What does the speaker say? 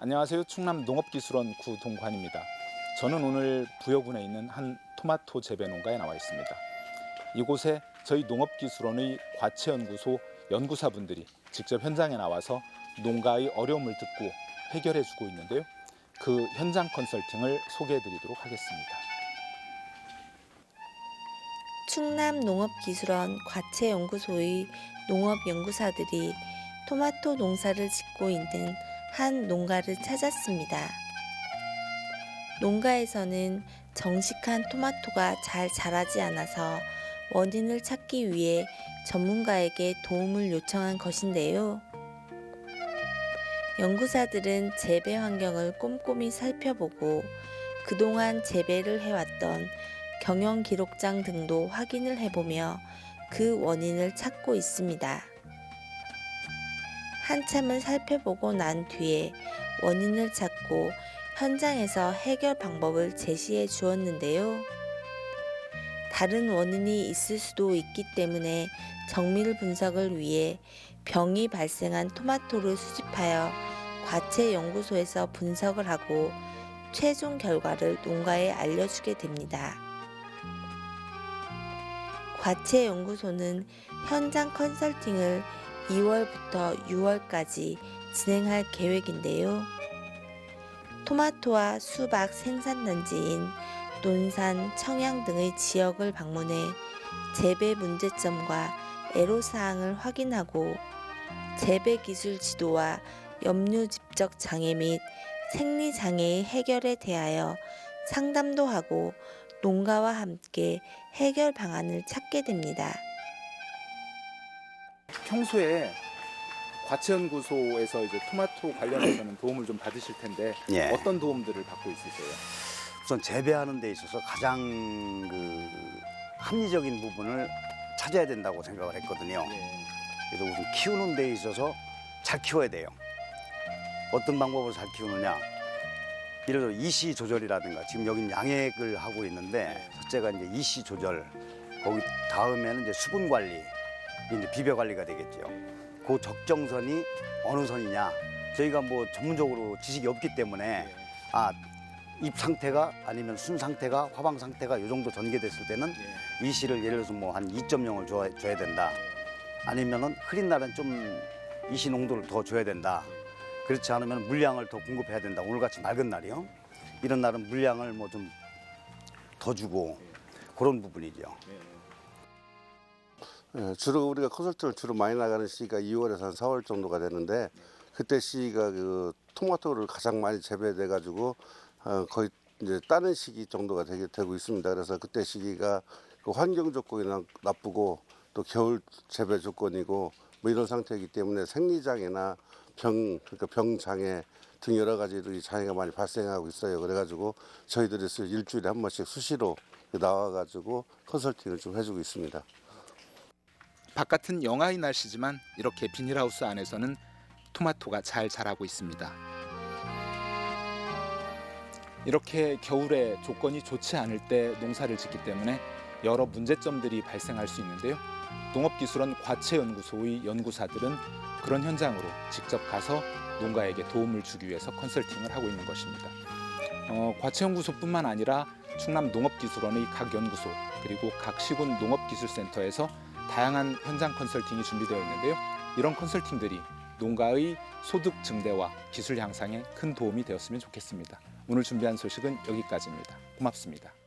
안녕하세요. 충남 농업기술원 구동관입니다. 저는 오늘 부여군에 있는 한 토마토 재배 농가에 나와 있습니다. 이곳에 저희 농업기술원의 과채연구소 연구사분들이 직접 현장에 나와서 농가의 어려움을 듣고 해결해 주고 있는데요. 그 현장 컨설팅을 소개해 드리도록 하겠습니다. 충남 농업기술원 과채연구소의 농업연구사들이 토마토 농사를 짓고 있는 한 농가를 찾았습니다. 농가에서는 정식한 토마토가 잘 자라지 않아서 원인을 찾기 위해 전문가에게 도움을 요청한 것인데요. 연구사들은 재배 환경을 꼼꼼히 살펴보고 그동안 재배를 해왔던 경영 기록장 등도 확인을 해보며 그 원인을 찾고 있습니다. 한참을 살펴보고 난 뒤에 원인을 찾고 현장에서 해결 방법을 제시해 주었는데요. 다른 원인이 있을 수도 있기 때문에 정밀 분석을 위해 병이 발생한 토마토를 수집하여 과채 연구소에서 분석을 하고 최종 결과를 농가에 알려주게 됩니다. 과채 연구소는 현장 컨설팅을 2월부터 6월까지 진행할 계획인데요. 토마토와 수박 생산단지인 논산, 청양 등의 지역을 방문해 재배 문제점과 애로사항을 확인하고 재배 기술 지도와 염류 집적 장애 및 생리 장애의 해결에 대하여 상담도 하고 농가와 함께 해결 방안을 찾게 됩니다. 평소에 과채연구소에서 이제 토마토 관련해서는 도움을 좀 받으실 텐데 예. 어떤 도움들을 받고 있으세요? 우선 재배하는 데 있어서 가장 그 합리적인 부분을 찾아야 된다고 생각을 했거든요. 예. 그래서 우선 키우는 데 있어서 잘 키워야 돼요. 어떤 방법으로 잘 키우느냐? 예를 들어 이시 조절이라든가 지금 여기는 양액을 하고 있는데 네. 첫째가 이제 이시 조절 거기 다음에는 이제 수분 관리 이제 비벼 관리가 되겠죠. 그 적정선이 어느 선이냐? 저희가 뭐 전문적으로 지식이 없기 때문에 예. 아, 잎 상태가 아니면 순 상태가 화방 상태가 이 정도 전개됐을 때는 예. 이 씨를 예를 들어서 뭐 한 2.0을 줘야, 줘야 된다. 아니면은 흐린 날은 좀 이시 농도를 더 줘야 된다. 그렇지 않으면 물량을 더 공급해야 된다. 오늘같이 맑은 날이요. 이런 날은 물량을 뭐 좀 더 주고 그런 부분이죠. 예. 예, 주로 우리가 컨설팅을 주로 많이 나가는 시기가 2월에서 한 4월 정도가 되는데 그때 시기가 그 토마토를 가장 많이 재배돼 가지고 어, 거의 이제 따는 시기 정도가 되게 되고 있습니다. 그래서 그때 시기가 그 환경 조건이 나- 나쁘고 또 겨울 재배 조건이고 뭐 이런 상태이기 때문에 생리장애나 병 그러니까 병장애 등 여러 가지들이 장애가 많이 발생하고 있어요. 그래가지고 저희들이 일주일에 한 번씩 수시로 나와가지고 컨설팅을 좀 해주고 있습니다. 바깥은 영하의 날씨지만 이렇게 비닐하우스 안에서는 토마토가 잘 자라고 있습니다. 이렇게 겨울에 조건이 좋지 않을 때 농사를 짓기 때문에 여러 문제점들이 발생할 수 있는데요. 농업기술원 과채연구소의 연구사들은 그런 현장으로 직접 가서 농가에게 도움을 주기 위해서 컨설팅을 하고 있는 것입니다. 어, 과채연구소뿐만 아니라 충남 농업기술원의 각 연구소 그리고 각 시군 농업기술센터에서 다양한 현장 컨설팅이 준비되어 있는데요. 이런 컨설팅들이 농가의 소득 증대와 기술 향상에 큰 도움이 되었으면 좋겠습니다. 오늘 준비한 소식은 여기까지입니다. 고맙습니다.